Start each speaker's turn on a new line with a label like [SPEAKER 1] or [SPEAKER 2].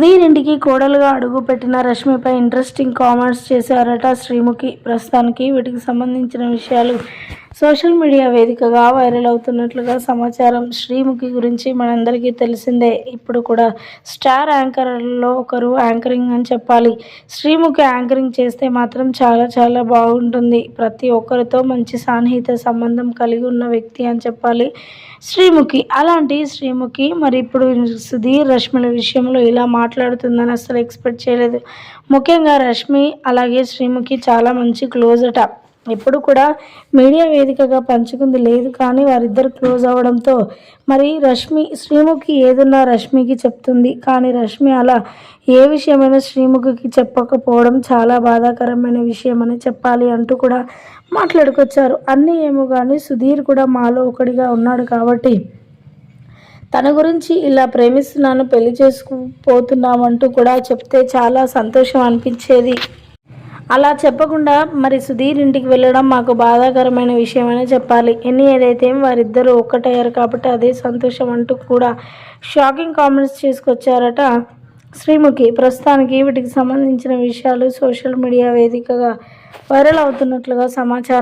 [SPEAKER 1] సుధీర్ ఇంటికి కోడలుగా అడుగుపెట్టిన రష్మిపై ఇంట్రెస్టింగ్ కామెంట్స్ చేశారట శ్రీముఖి. ప్రస్తుతానికి వీటికి సంబంధించిన విషయాలు సోషల్ మీడియా వేదికగా వైరల్ అవుతున్నట్లుగా సమాచారం శ్రీముఖి గురించి మనందరికీ తెలిసిందే. ఇప్పుడు కూడా స్టార్ యాంకర్లలో ఒకరు యాంకరింగ్ అని చెప్పాలి. శ్రీముఖి యాంకరింగ్ చేస్తే మాత్రం చాలా చాలా బాగుంటుంది. ప్రతి ఒక్కరితో మంచి సాన్నిహిత సంబంధం కలిగి ఉన్న వ్యక్తి అని చెప్పాలి. శ్రీముఖి అలాంటి శ్రీముఖి మరి ఇప్పుడు సుధీర్ రష్మిల విషయంలో ఇలా మాట్లాడుతుందని అసలు ఎక్స్పెక్ట్ చేయలేదు. ముఖ్యంగా రష్మి అలాగే శ్రీముఖి చాలా మంచి క్లోజ్ అట. ఎప్పుడు కూడా మీడియా వేదికగా పంచుకుంది లేదు కానీ వారిద్దరు క్లోజ్ అవ్వడంతో మరి రష్మి శ్రీముఖి ఏదున్నా రష్మికి చెప్తుంది. కానీ రష్మి అలా ఏ విషయమైనా శ్రీముఖికి చెప్పకపోవడం చాలా బాధాకరమైన విషయం అని చెప్పాలి అంటూ కూడా మాట్లాడుకొచ్చారు. అన్నీ ఏమో కానీ సుధీర్ కూడా మాలో ఒకడిగా ఉన్నాడు కాబట్టి తన గురించి ఇలా ప్రేమిస్తున్నాను పెళ్ళి చేసుకుపోతున్నామంటూ కూడా చెప్తే చాలా సంతోషం అనిపించేది. అలా చెప్పకుండా మరి సుధీర్ ఇంటికి వెళ్ళడం మాకు బాధాకరమైన విషయమని చెప్పాలి. ఎన్ని ఏదైతే వారిద్దరూ ఒక్కటయ్యారు కాబట్టి అదే సంతోషం అంటూ కూడా షాకింగ్ కామెంట్స్ చేసుకొచ్చారట శ్రీముఖి. ప్రస్తుతానికి వీటికి సంబంధించిన విషయాలు సోషల్ మీడియా వేదికగా వైరల్ అవుతున్నట్లుగా సమాచారం